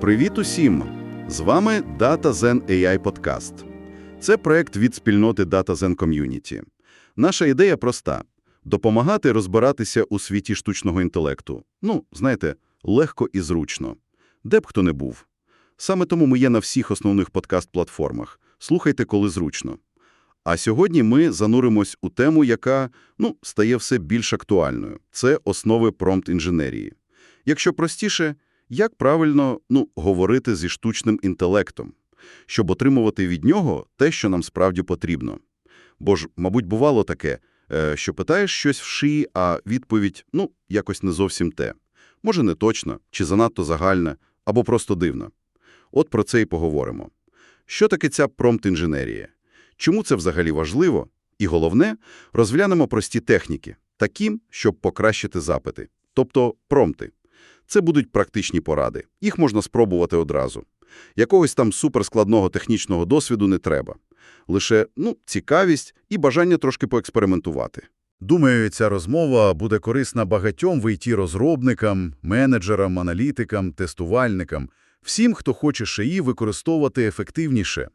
Привіт усім! З вами DataZen AI Podcast. Це проект від спільноти DataZen Community. Наша ідея проста – допомагати розбиратися у світі штучного інтелекту. Ну, знаєте, легко і зручно. Де б хто не був. Саме тому ми є на всіх основних подкаст-платформах. Слухайте, коли зручно. А сьогодні ми зануримось у тему, яка, ну, стає все більш актуальною. Це основи промпт-інженерії. Якщо простіше, як правильно, ну, говорити зі штучним інтелектом, щоб отримувати від нього те, що нам справді потрібно. Бо ж, мабуть, бувало таке, е, що питаєш щось в шиї, а відповідь, ну, якось не зовсім те. Може, не точно, чи занадто загальна, або просто дивна. От про це і поговоримо. Що таке ця промпт-інженерія? Чому це взагалі важливо? І головне, розглянемо прості техніки, такі, щоб покращити запити, тобто промпти. Це будуть практичні поради. Їх можна спробувати одразу. Якогось там суперскладного технічного досвіду не треба. Лише, ну, цікавість і бажання трошки поекспериментувати. Думаю, ця розмова буде корисна багатьом в IT-розробникам, менеджерам, аналітикам, тестувальникам, всім, хто хоче шиї використовувати ефективніше,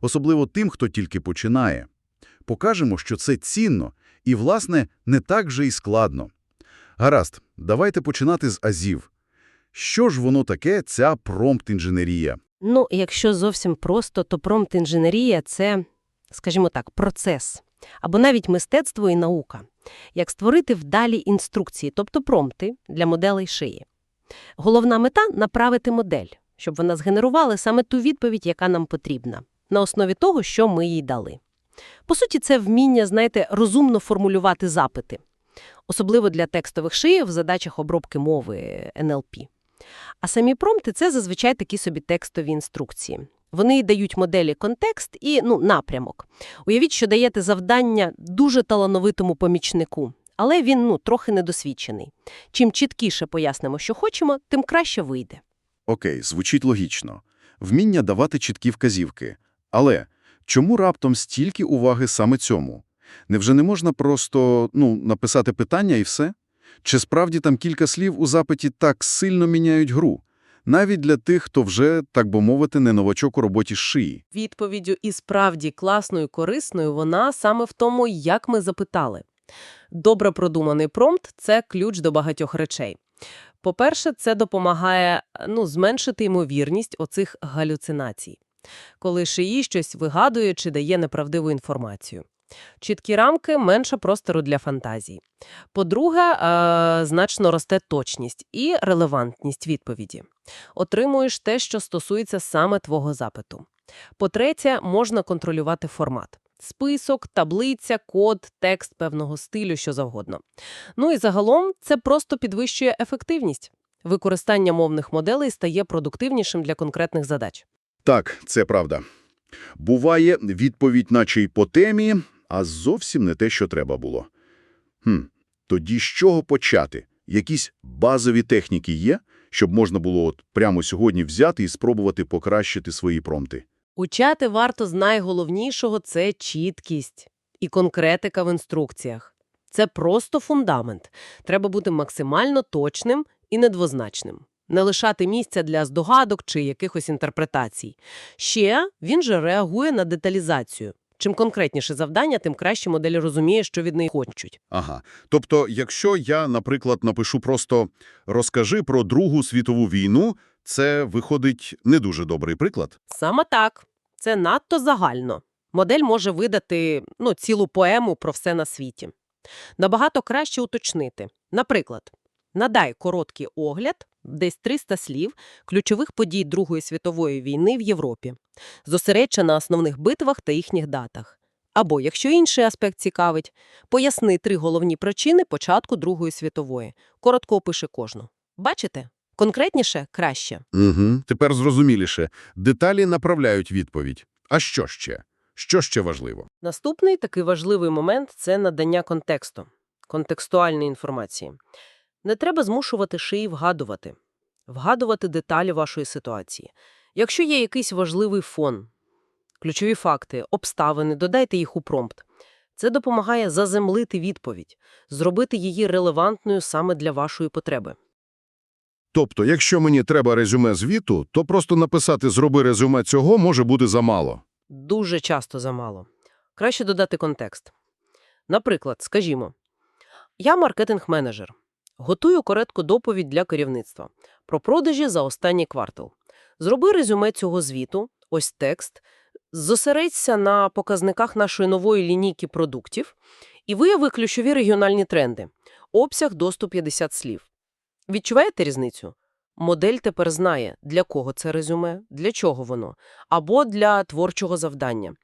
особливо тим, хто тільки починає. Покажемо, що це цінно і, власне, не так же і складно. Гаразд, давайте починати з азів. Що ж воно таке, ця промпт-інженерія? Ну, якщо зовсім просто, то промпт-інженерія – це, скажімо так, процес. Або навіть мистецтво і наука. Як створити вдалі інструкції, тобто промпти для моделей шиї. Головна мета – направити модель, щоб вона згенерувала саме ту відповідь, яка нам потрібна, на основі того, що ми їй дали. По суті, це вміння, знаєте, розумно формулювати запити. Особливо для текстових шиїв в задачах обробки мови НЛП. А самі промпти – це зазвичай такі собі текстові інструкції. Вони дають моделі контекст і ну, напрямок. Уявіть, що даєте завдання дуже талановитому помічнику, але він ну, трохи недосвідчений. Чим чіткіше пояснимо, що хочемо, тим краще вийде. Окей, звучить логічно. Вміння давати чіткі вказівки. Але чому раптом стільки уваги саме цьому? Невже не можна просто, ну, написати питання і все? Чи справді там кілька слів у запиті так сильно міняють гру? Навіть для тих, хто вже, так би мовити, не новачок у роботі з шиї. Відповіддю і справді класною, корисною вона саме в тому, як ми запитали. Добре продуманий промпт – це ключ до багатьох речей. По-перше, це допомагає ну, зменшити ймовірність оцих галюцинацій, коли шиї щось вигадує чи дає неправдиву інформацію. Чіткі рамки – менше простору для фантазій. По-друге, е, значно росте точність і релевантність відповіді. Отримуєш те, що стосується саме твого запиту. По-третє, можна контролювати формат. Список, таблиця, код, текст певного стилю, що завгодно. Ну і загалом це просто підвищує ефективність. Використання мовних моделей стає продуктивнішим для конкретних задач. Так, це правда. Буває, відповідь наче й по темі, а зовсім не те, що треба було. Хм, тоді з чого почати? Якісь базові техніки є, щоб можна було от прямо сьогодні взяти і спробувати покращити свої промпти? Учати варто з найголовнішого – це чіткість і конкретика в інструкціях. Це просто фундамент. Треба бути максимально точним і недвозначним. Не лишати місця для здогадок чи якихось інтерпретацій. Ще він же реагує на деталізацію. Чим конкретніше завдання, тим краще модель розуміє, що від неї хочуть. Ага. Тобто, якщо я, наприклад, напишу просто «розкажи про Другу світову війну», це виходить не дуже добрий приклад. Саме так. Це надто загально. Модель може видати ну, цілу поему про все на світі. Набагато краще уточнити. Наприклад, надай короткий огляд, десь 300 слів, ключових подій Другої світової війни в Європі. Зосередься на основних битвах та їхніх датах. Або, якщо інший аспект цікавить, поясни три головні причини початку Другої світової. Коротко опиши кожну. Бачите? Конкретніше – краще. Угу. Тепер зрозуміліше. Деталі направляють відповідь. А що ще? Що ще важливо? Наступний такий важливий момент – це надання контексту, контекстуальної інформації. Не треба змушувати шиї вгадувати, вгадувати деталі вашої ситуації. Якщо є якийсь важливий фон, ключові факти, обставини, додайте їх у промпт. Це допомагає заземлити відповідь, зробити її релевантною саме для вашої потреби. Тобто, якщо мені треба резюме звіту, то просто написати «зроби резюме цього» може бути замало. Дуже часто замало. Краще додати контекст. Наприклад, скажімо, я маркетинг-менеджер. Готую коротку доповідь для керівництва про продажі за останній квартал. Зроби резюме цього звіту, ось текст, зосередься на показниках нашої нової лінійки продуктів і вияви ключові регіональні тренди. Обсяг до 150 слів. Відчуваєте різницю? Модель тепер знає, для кого це резюме, для чого воно, або для творчого завдання.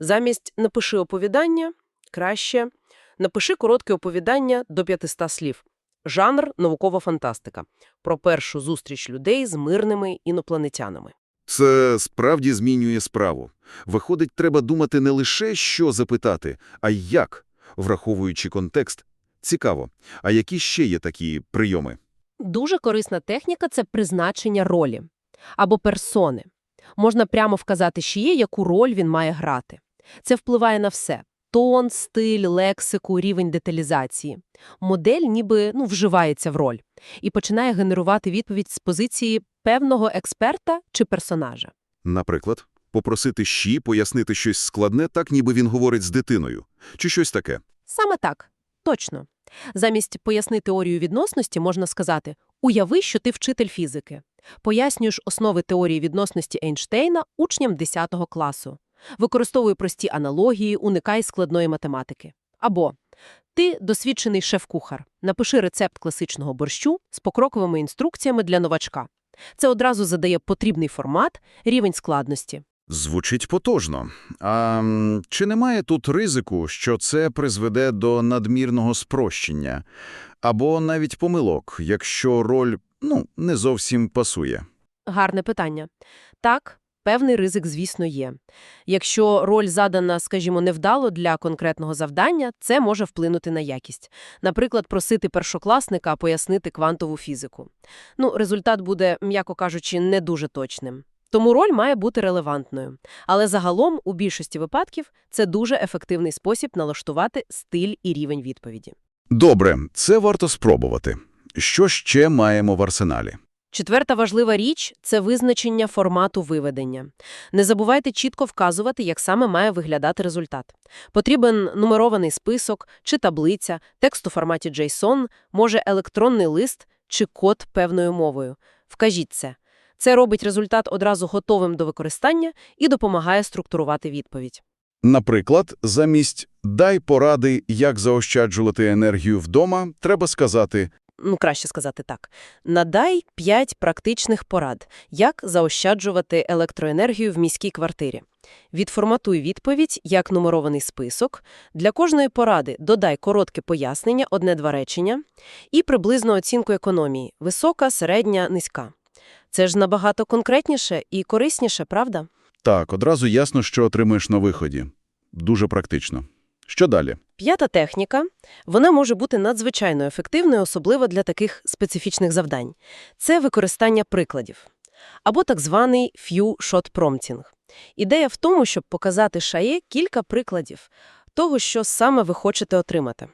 Замість «напиши оповідання» краще «напиши коротке оповідання до 500 слів». Жанр – наукова фантастика. Про першу зустріч людей з мирними інопланетянами. Це справді змінює справу. Виходить, треба думати не лише, що запитати, а й як, враховуючи контекст. Цікаво. А які ще є такі прийоми? Дуже корисна техніка – це призначення ролі або персони. Можна прямо вказати ще, яку роль він має грати. Це впливає на все – тон, стиль, лексику, рівень деталізації. Модель ніби ну, вживається в роль і починає генерувати відповідь з позиції певного експерта чи персонажа. Наприклад, попросити щі пояснити щось складне, так ніби він говорить з дитиною. Чи щось таке. Саме так. Точно. Замість «поясни теорію відносності» можна сказати «Уяви, що ти вчитель фізики». Пояснюєш основи теорії відносності Ейнштейна учням 10 класу. Використовуй прості аналогії, уникай складної математики. Або ти досвідчений шеф-кухар. Напиши рецепт класичного борщу з покроковими інструкціями для новачка. Це одразу задає потрібний формат, рівень складності. Звучить потужно. А чи немає тут ризику, що це призведе до надмірного спрощення? Або навіть помилок, якщо роль, ну, не зовсім пасує? Гарне питання. Так, певний ризик, звісно, є. Якщо роль задана, скажімо, невдало для конкретного завдання, це може вплинути на якість. Наприклад, просити першокласника пояснити квантову фізику. Ну, результат буде, м'яко кажучи, не дуже точним. Тому роль має бути релевантною. Але загалом, у більшості випадків, це дуже ефективний спосіб налаштувати стиль і рівень відповіді. Добре, це варто спробувати. Що ще маємо в арсеналі? Четверта важлива річ – це визначення формату виведення. Не забувайте чітко вказувати, як саме має виглядати результат. Потрібен нумерований список чи таблиця, текст у форматі JSON, може електронний лист чи код певною мовою. Вкажіть це. Це робить результат одразу готовим до використання і допомагає структурувати відповідь. Наприклад, замість «дай поради, як заощаджувати енергію вдома» треба сказати Ну, краще сказати так. Надай 5 практичних порад, як заощаджувати електроенергію в міській квартирі. Відформатуй відповідь як нумерований список. Для кожної поради додай коротке пояснення, одне-два речення, і приблизну оцінку економії – висока, середня, низька. Це ж набагато конкретніше і корисніше, правда? «так, одразу ясно, що отримаєш на виході». Дуже практично. Що далі? П'ята техніка, вона може бути надзвичайно ефективною, особливо для таких специфічних завдань. Це використання прикладів. Або так званий few-shot prompting. Ідея в тому, щоб показати шає кілька прикладів того, що саме ви хочете отримати.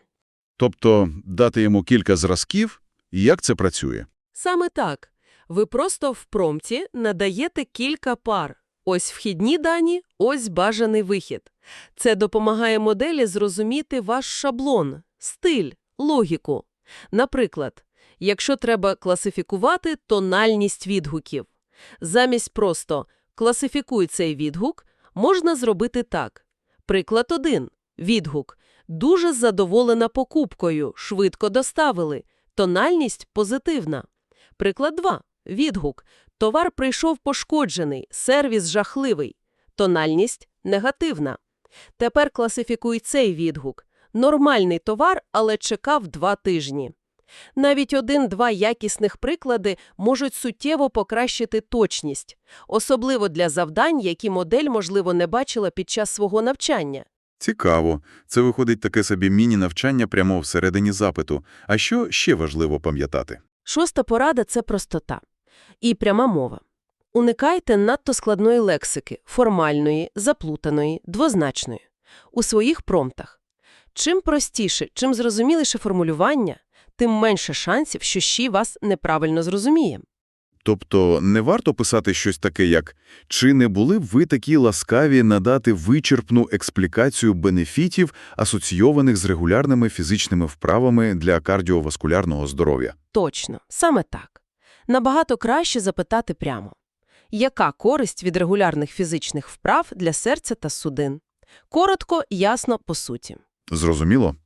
Тобто дати йому кілька зразків, і як це працює? Саме так. Ви просто в промпті надаєте кілька пар. Ось вхідні дані, ось бажаний вихід. Це допомагає моделі зрозуміти ваш шаблон, стиль, логіку. Наприклад, якщо треба класифікувати тональність відгуків. Замість просто «класифікуй цей відгук» можна зробити так. Приклад 1. Відгук. Дуже задоволена покупкою, швидко доставили. Тональність позитивна. Приклад 2. Відгук. Товар прийшов пошкоджений, сервіс жахливий. Тональність негативна. Тепер класифікуй цей відгук. Нормальний товар, але чекав два тижні. Навіть один-два якісних приклади можуть суттєво покращити точність, особливо для завдань, які модель, можливо, не бачила під час свого навчання. Цікаво. Це виходить таке собі міні-навчання прямо всередині запиту. А що ще важливо пам'ятати? Шоста порада – це простота. І пряма мова. Уникайте надто складної лексики, формальної, заплутаної, двозначної. У своїх промптах. Чим простіше, чим зрозуміліше формулювання, тим менше шансів, що ще вас неправильно зрозуміє. Тобто не варто писати щось таке, як «Чи не були б ви такі ласкаві надати вичерпну експлікацію бенефітів, асоційованих з регулярними фізичними вправами для кардіоваскулярного здоров'я?» Точно, саме так. Набагато краще запитати прямо. Яка користь від регулярних фізичних вправ для серця та судин? Коротко, ясно, по суті. Зрозуміло.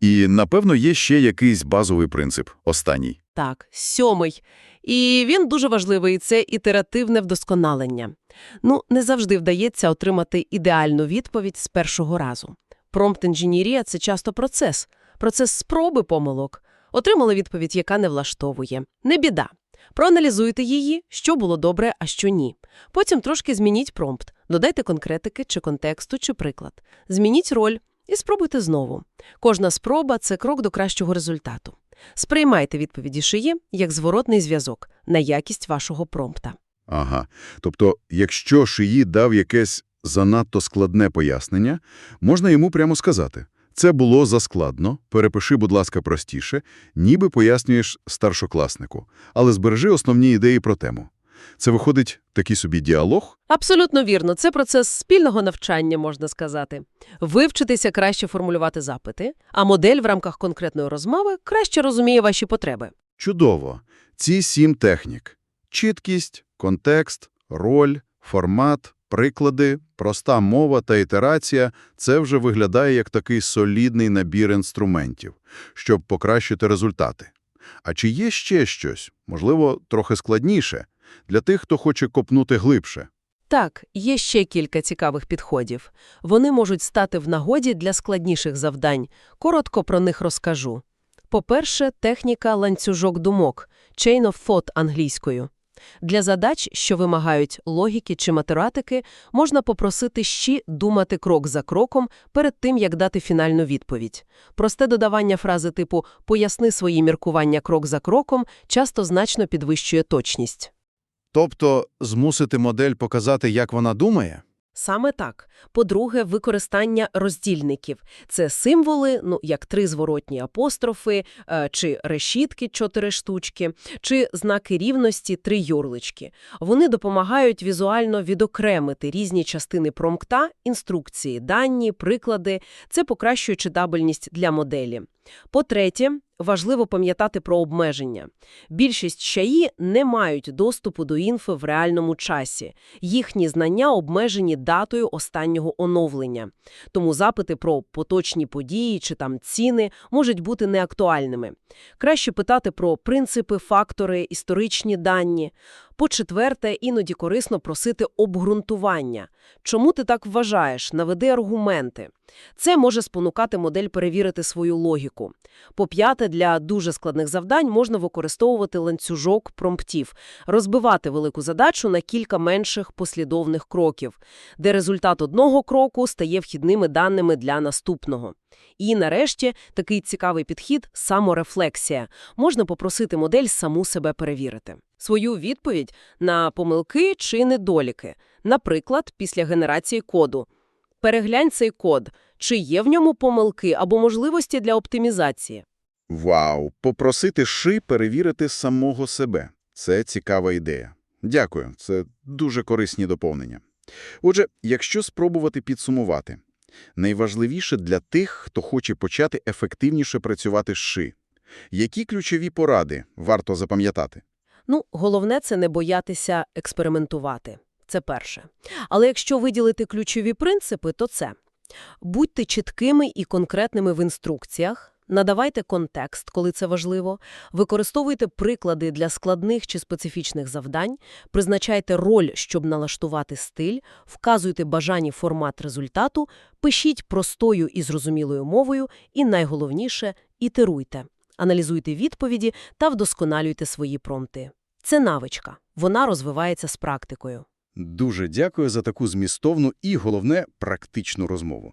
І, напевно, є ще якийсь базовий принцип, останній. Так, сьомий. І він дуже важливий – це ітеративне вдосконалення. Ну, не завжди вдається отримати ідеальну відповідь з першого разу. Промпт-інженерія – це часто процес. Процес спроби помилок. Отримали відповідь, яка не влаштовує. Не біда. Проаналізуйте її, що було добре, а що ні. Потім трошки змініть промпт, додайте конкретики чи контексту, чи приклад. Змініть роль і спробуйте знову. Кожна спроба – це крок до кращого результату. Сприймайте відповіді шиї як зворотний зв'язок на якість вашого промпта. Ага. Тобто, якщо шиї дав якесь занадто складне пояснення, можна йому прямо сказати «Це було заскладно, перепиши, будь ласка, простіше, ніби пояснюєш старшокласнику, але збережи основні ідеї про тему». Це виходить такий собі діалог? Абсолютно вірно. Це процес спільного навчання, можна сказати. Вивчитися краще формулювати запити, а модель в рамках конкретної розмови краще розуміє ваші потреби. Чудово. Ці сім технік – чіткість, контекст, роль, формат, приклади, проста мова та ітерація – це вже виглядає як такий солідний набір інструментів, щоб покращити результати. А чи є ще щось, можливо, трохи складніше, для тих, хто хоче копнути глибше? Так, є ще кілька цікавих підходів. Вони можуть стати в нагоді для складніших завдань. Коротко про них розкажу. По-перше, техніка ланцюжок думок – chain of thought англійською. Для задач, що вимагають логіки чи математики, можна попросити щі думати крок за кроком перед тим, як дати фінальну відповідь. Просте додавання фрази типу «поясни свої міркування крок за кроком» часто значно підвищує точність. Тобто змусити модель показати, як вона думає? Саме так. По-друге, використання роздільників. Це символи, ну, як три зворотні апострофи, е, чи решітки – чотири штучки, чи знаки рівності – три юрлички. Вони допомагають візуально відокремити різні частини промпта, інструкції, дані, приклади. Це покращує читабельність для моделі. По-третє, важливо пам'ятати про обмеження. Більшість чаї не мають доступу до інфи в реальному часі. Їхні знання обмежені датою останнього оновлення. Тому запити про поточні події чи там ціни можуть бути неактуальними. Краще питати про принципи, фактори, історичні дані. По-четверте, іноді корисно просити обґрунтування. Чому ти так вважаєш? Наведи аргументи. Це може спонукати модель перевірити свою логіку. По-п'яте, для дуже складних завдань можна використовувати ланцюжок промптів, розбивати велику задачу на кілька менших послідовних кроків, де результат одного кроку стає вхідними даними для наступного. І, нарешті, такий цікавий підхід – саморефлексія. Можна попросити модель саму себе перевірити. Свою відповідь на помилки чи недоліки. Наприклад, після генерації коду. Переглянь цей код, чи є в ньому помилки або можливості для оптимізації. Вау! Попросити ши перевірити самого себе. Це цікава ідея. Дякую, це дуже корисні доповнення. Отже, якщо спробувати підсумувати, найважливіше для тих, хто хоче почати ефективніше працювати з ши. Які ключові поради варто запам'ятати? Ну, головне – це не боятися експериментувати. Це перше. Але якщо виділити ключові принципи, то це. Будьте чіткими і конкретними в інструкціях, надавайте контекст, коли це важливо, використовуйте приклади для складних чи специфічних завдань, призначайте роль, щоб налаштувати стиль, вказуйте бажаний формат результату, пишіть простою і зрозумілою мовою і, найголовніше, ітеруйте. Аналізуйте відповіді та вдосконалюйте свої промти. Це навичка. Вона розвивається з практикою. Дуже дякую за таку змістовну і, головне, практичну розмову.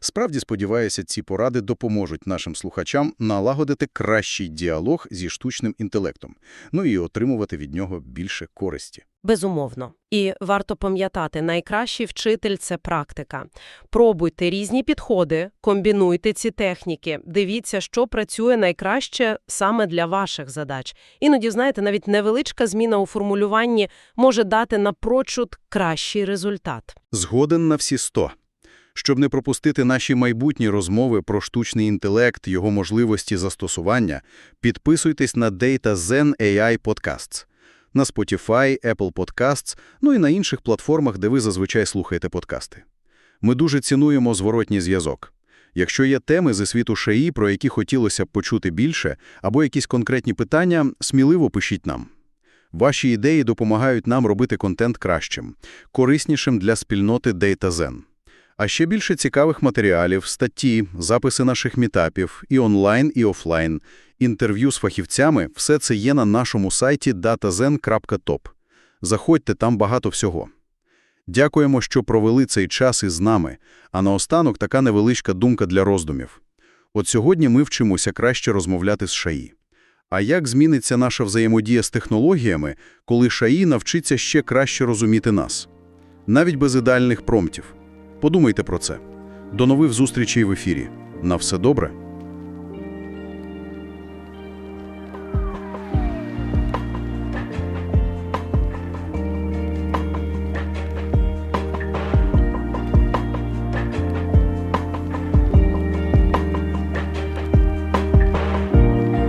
Справді сподіваюся, ці поради допоможуть нашим слухачам налагодити кращий діалог зі штучним інтелектом, ну і отримувати від нього більше користі. Безумовно. І варто пам'ятати, найкращий вчитель – це практика. Пробуйте різні підходи, комбінуйте ці техніки, дивіться, що працює найкраще саме для ваших задач. Іноді, знаєте, навіть невеличка зміна у формулюванні може дати напрочуд кращий результат. Згоден на всі сто. Щоб не пропустити наші майбутні розмови про штучний інтелект, його можливості застосування, підписуйтесь на Data Zen AI Podcasts на Spotify, Apple Podcasts, ну і на інших платформах, де ви зазвичай слухаєте подкасти. Ми дуже цінуємо зворотній зв'язок. Якщо є теми зі світу ШАІ, про які хотілося б почути більше, або якісь конкретні питання, сміливо пишіть нам. Ваші ідеї допомагають нам робити контент кращим, кориснішим для спільноти DataZen. А ще більше цікавих матеріалів, статті, записи наших мітапів і онлайн, і офлайн, інтерв'ю з фахівцями – все це є на нашому сайті datazen.top. Заходьте, там багато всього. Дякуємо, що провели цей час із нами, а наостанок така невеличка думка для роздумів. От сьогодні ми вчимося краще розмовляти з ШАІ. А як зміниться наша взаємодія з технологіями, коли ШАІ навчиться ще краще розуміти нас? Навіть без ідеальних промптів. Подумайте про це. До нових зустрічей в ефірі. На все добре.